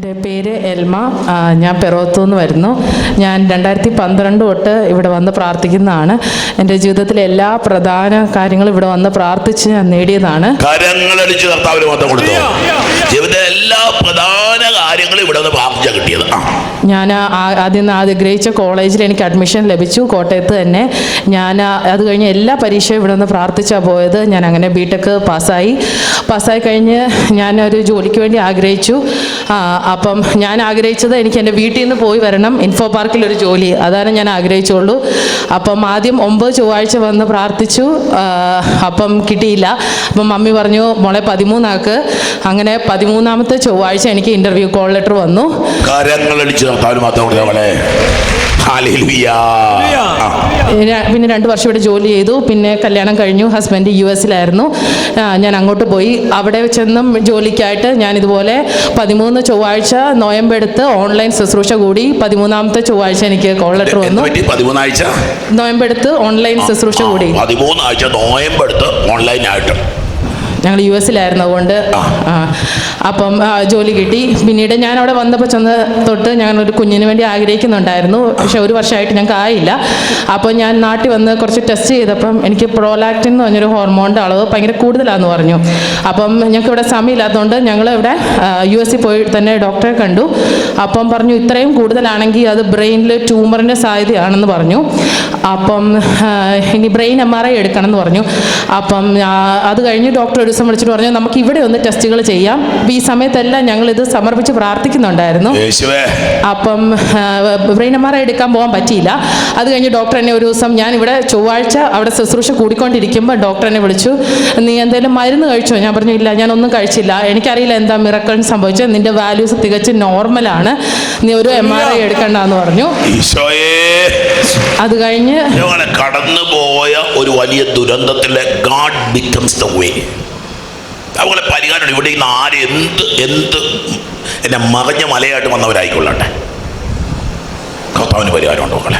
എന്റെ പേര് എൽമ. ഞാൻ പെറോത്തു നിന്ന് വരുന്നു. ഞാൻ രണ്ടായിരത്തി പന്ത്രണ്ട് തൊട്ട് ഇവിടെ വന്ന് പ്രാർത്ഥിക്കുന്നതാണ്. എന്റെ ജീവിതത്തിലെ എല്ലാ പ്രധാന കാര്യങ്ങളും ഇവിടെ വന്ന് പ്രാർത്ഥിച്ച് ഞാൻ നേടിയതാണ്. കരങ്ങളടിച്ച് കർത്താവിന് മൊത്തം കൊടുത്തു. ജീവിതത്തിലെ എല്ലാ പ്രധാന കാര്യങ്ങളും ഇവിടെ കിട്ടിയത്. ഞാൻ ആദ്യം ആഗ്രഹിച്ച കോളേജിൽ എനിക്ക് അഡ്മിഷൻ ലഭിച്ചു. കോട്ടയത്ത് തന്നെ ഞാൻ അത് കഴിഞ്ഞ് എല്ലാ പരീക്ഷയും ഇവിടെ നിന്ന് പ്രാർത്ഥിച്ചാണ് പോയത്. ഞാൻ അങ്ങനെ ബി ടെക് പാസ്സായി. പാസ്സായി കഴിഞ്ഞ് ഞാൻ ഒരു ജോലിക്ക് വേണ്ടി ആഗ്രഹിച്ചു. അപ്പം ഞാൻ ആഗ്രഹിച്ചത് എനിക്ക് എന്റെ വീട്ടിൽ നിന്ന് പോയി വരണം. ഇൻഫോ പാർക്കിൽ ഒരു ജോലി. അതാണ് ഞാൻ ആഗ്രഹിച്ചുള്ളൂ. അപ്പം ആദ്യം ഒമ്പത് ചൊവ്വാഴ്ച വന്ന് പ്രാർത്ഥിച്ചു. അപ്പം കിട്ടിയില്ല. അപ്പം മമ്മി പറഞ്ഞു മോളെ പതിമൂന്നാക്ക്. അങ്ങനെ പതിമൂന്നാമത്തെ ചൊവ്വാഴ്ച എനിക്ക് ഇന്റർവ്യൂ കോൾ ലെറ്റർ വന്നു. കരങ്ങളടിച്ച് കർത്താവിന് പിന്നെ രണ്ട് വർഷം ഇവിടെ ജോലി ചെയ്തു. പിന്നെ കല്യാണം കഴിഞ്ഞു. ഹസ്ബൻഡ് യു എസിലായിരുന്നു. ഞാൻ അങ്ങോട്ട് പോയി. അവിടെ ചെന്നും ജോലിക്കായിട്ട് ഞാൻ ഇതുപോലെ പതിമൂന്ന് ചൊവ്വാഴ്ച നോയമ്പെടുത്ത് ഓൺലൈൻ ശുശ്രൂഷ കൂടി പതിമൂന്നാമത്തെ ചൊവ്വാഴ്ച എനിക്ക് കോൾ ലെറ്റർ വന്നു. നോയമ്പ് പതിമൂന്നാഴ്ച? നോയമ്പെടുത്ത് ഓൺലൈൻ ശുശ്രൂഷ കൂടി. പതിമൂന്നാഴ്ച നോയമ്പെടുത്ത് ഓൺലൈനായിട്ട്. ഞങ്ങൾ യു എസിലായിരുന്നതുകൊണ്ട് അപ്പം ജോലി കിട്ടി. പിന്നീട് ഞാൻ അവിടെ വന്നപ്പോൾ ചെന്ന് തൊട്ട് ഞാൻ ഒരു കുഞ്ഞിന് വേണ്ടി ആഗ്രഹിക്കുന്നുണ്ടായിരുന്നു. പക്ഷെ ഒരു വർഷമായിട്ട് ഞങ്ങൾക്ക് ആയില്ല. അപ്പോൾ ഞാൻ നാട്ടിൽ വന്ന് കുറച്ച് ടെസ്റ്റ് ചെയ്തപ്പം എനിക്ക് പ്രോലാക്റ്റിൻ എന്ന് പറഞ്ഞൊരു ഹോർമോണിന്റെ അളവ് ഭയങ്കര കൂടുതലാണെന്ന് പറഞ്ഞു. അപ്പം ഞങ്ങൾക്ക് ഇവിടെ സമയമില്ലാത്തതുകൊണ്ട് ഞങ്ങൾ ഇവിടെ യു എസിൽ പോയി തന്നെ ഡോക്ടറെ കണ്ടു. അപ്പം പറഞ്ഞു ഇത്രയും കൂടുതലാണെങ്കിൽ അത് ബ്രെയിനിൽ ട്യൂമറിന്റെ സാധ്യതയാണെന്ന് പറഞ്ഞു. അപ്പം ഇനി ബ്രെയിൻ എം ആർ ഐ എടുക്കണം എന്ന് പറഞ്ഞു. അപ്പം അത് കഴിഞ്ഞ് ഡോക്ടർ ദിവസം വിളിച്ചിട്ട് പറഞ്ഞു നമുക്ക് ഇവിടെ ഒന്ന് ടെസ്റ്റുകൾ ചെയ്യാം. അപ്പൊ ഈ സമയത്തെല്ലാം ഞങ്ങൾ ഇത് സമർപ്പിച്ച് പ്രാർത്ഥിക്കുന്നുണ്ടായിരുന്നു. അപ്പം ബ്രെയിൻ എം ആർ ഐ എടുക്കാൻ പോകാൻ പറ്റിയില്ല. അത് കഴിഞ്ഞ് ഡോക്ടർ എന്നെ ഒരു ദിവസം ഞാൻ ഇവിടെ ചൊവ്വാഴ്ച അവിടെ ശുശ്രൂഷ കൂടിക്കൊണ്ടിരിക്കുമ്പോൾ ഡോക്ടർ എന്നെ വിളിച്ചു. നീ എന്തെങ്കിലും മരുന്ന് കഴിച്ചോ? ഞാൻ പറഞ്ഞു ഇല്ല ഞാനൊന്നും കഴിച്ചില്ല. എനിക്കറിയില്ല എന്താ മിറക്കൾ സംഭവിച്ചത്. നിന്റെ വാല്യൂസ് തികച്ചും നോർമലാണ് നീ ഒരു എം ആർ ഐ എടുക്കണ്ടെന്ന് പറഞ്ഞു. അത് കഴിഞ്ഞ് കടന്നു കടന്നുപോയ ഒരു വലിയ ദുരന്തത്തിലെ ഗാഡ് ബിക്കംസ് ദ വേ അതുപോലെ പരിഹാരം ഇവിടെ ഇന്ന് ആര് എന്ത് എന്ത് എന്നെ മറഞ്ഞ മലയായിട്ട് വന്നവരായിക്കൊള്ളട്ടെ. കർത്താവിന് പരിഹാരമുണ്ടോ മക്കളെ.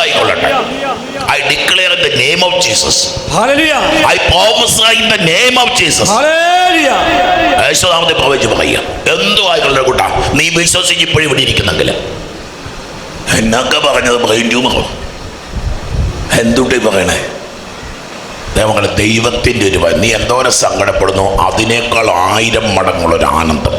ആയിക്കൊള്ളട്ടെ I declare in the name of Jesus. I promise in the name of Jesus Hallelujah. യേശുനാമത്തെ പ്രവചിച്ച് പറയുക. എന്തു ആയിക്കൊള്ളട്ടെ കൂട്ടാ? നീ വിശ്വസിച്ച് ഇപ്പോഴും ഇവിടെ ഇരിക്കുന്നെങ്കിൽ. എന്നൊക്കെ പറഞ്ഞത് ബ്രെയിൻ ട്യൂമറോ? എന്തുട്ടി പറയണേ? ദൈവങ്ങളെ ദൈവത്തിന്റെ ഒരു നീ എന്തോരം സങ്കടപ്പെടുന്നു? അതിനേക്കാൾ ആയിരം മടങ്ങുള്ളൊരു ആനന്ദം.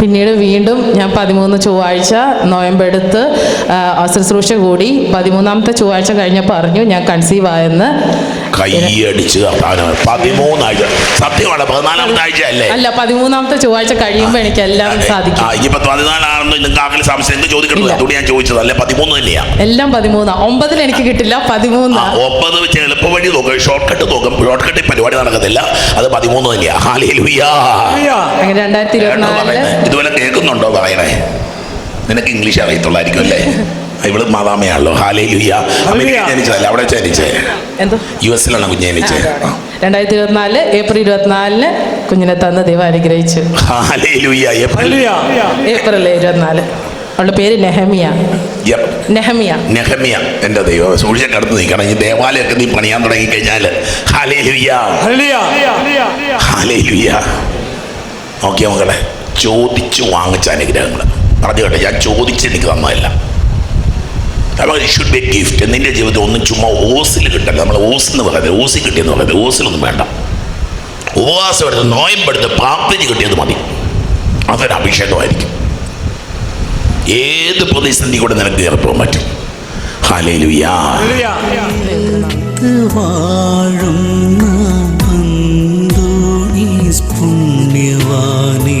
പിന്നീട് വീണ്ടും ഞാൻ പതിമൂന്ന് ചൊവ്വാഴ്ച നോയമ്പെടുത്ത് എടുത്ത് ശുശ്രൂഷ കൂടി പതിമൂന്നാമത്തെ ചൊവ്വാഴ്ച കഴിഞ്ഞപ്പോൾ അറിഞ്ഞു ഞാൻ കൺസീവ് ആയെന്ന്. കൈയടിച്ച് കർത്താവിന് പതിമൂന്നാഴ്ച സത്യമാണ്? പതിനാലാമത്തെ ആഴ്ച അല്ലേ അല്ല പതിമൂന്നാമത്തെ ചൊവ്വാഴ്ച കഴിയുമ്പോ എനിക്ക് എല്ലാം സാധിക്കും. ഇനിയിപ്പോ പതിനാലാണെന്ന് നിങ്ങൾക്ക് ആകെ സംശയം എന്ത് ചോദിക്കണ്ടോ. അതുകൊണ്ട് ഞാൻ ചോദിച്ചത് അല്ലെ? പതിമൂന്ന് തന്നെയാ? എല്ലാം പതിമൂന്നാ. ഒമ്പതിൽ എനിക്ക് കിട്ടില്ല പതിമൂന്ന്. ഒമ്പത് വെച്ച് എളുപ്പ വഴി നോക്കും. ഷോർട്ട് കട്ട് നോക്കും. ഷോർട്ട് കട്ടിൽ പരിപാടി നടക്കത്തില്ല. അത് പതിമൂന്ന് തന്നെയാ. അങ്ങനെ രണ്ടായിരത്തി ഇരുപത്തിനാലിൽ? ഇതുപോലെ കേൾക്കുന്നുണ്ടോ പറയണേ നിനക്ക് ഇംഗ്ലീഷ് അറിയത്തുള്ളായിരിക്കും അല്ലേ? ഇവൾ മാതാമയാണല്ലോ. ഹാലേലുയ്യ അമേരിക്ക ജനിച്ചതല്ല അവിടെ ജനിച്ചേ എന്തോ? യു എസിലാണ് കുഞ്ഞ് ജനിച്ചേ രണ്ടായിരത്തി ഇരുപത്തിനാലിൽ ഏപ്രിൽ ഇരുപത്തിനാലിന് കുഞ്ഞിനെ തന്ന ദൈവം അനുഗ്രഹിച്ചു. Hallelujah April. Hallelujah. ഏപ്രിൽ ഇരുപത്തിനാല്? അവളുടെ പേര് നെഹമിയ. നെഹമിയ. നെഹമിയ. എന്റെ ദൈവം സൂക്ഷിച്ച കടന്നു നിൽക്കണം. ഈ ദേവാലയമൊക്കെ നീ പണിയാൻ തുടങ്ങി കഴിഞ്ഞാൽ ഹാലേലുയ്യ Hallelujah. ഹാലേലുയ്യ നോക്കിയ മക്കളെ? ചോദിച്ചു വാങ്ങിച്ച അനുഗ്രഹങ്ങൾ പറഞ്ഞു കേട്ടെ ഞാൻ ചോദിച്ച് എനിക്ക് തന്നതല്ല. നമുക്ക് ഷുഡ് ബി ഗിഫ്റ്റ് നിന്റെ ജീവിതത്തിൽ ഒന്നും ചുമ്മാ ഓസിൽ കിട്ടണ്ട. നമ്മൾ ഓസ് എന്ന് പറയുന്നത് ഓസിൽ കിട്ടിയെന്ന് പറയുന്നത് ഓസിലൊന്നും വേണ്ട. ഉപവാസം എടുത്ത് നോയമ്പെടുത്ത് പ്രാർത്ഥിച്ച് കിട്ടിയത് മതി. അതൊരു അഭിഷേകമായിരിക്കും. ഏത് പ്രതിസന്ധി കൂടെ നിനക്ക് കയറിപ്പോകാൻ പറ്റും? ഹാലേലുയാ പുണ്യവാനേ.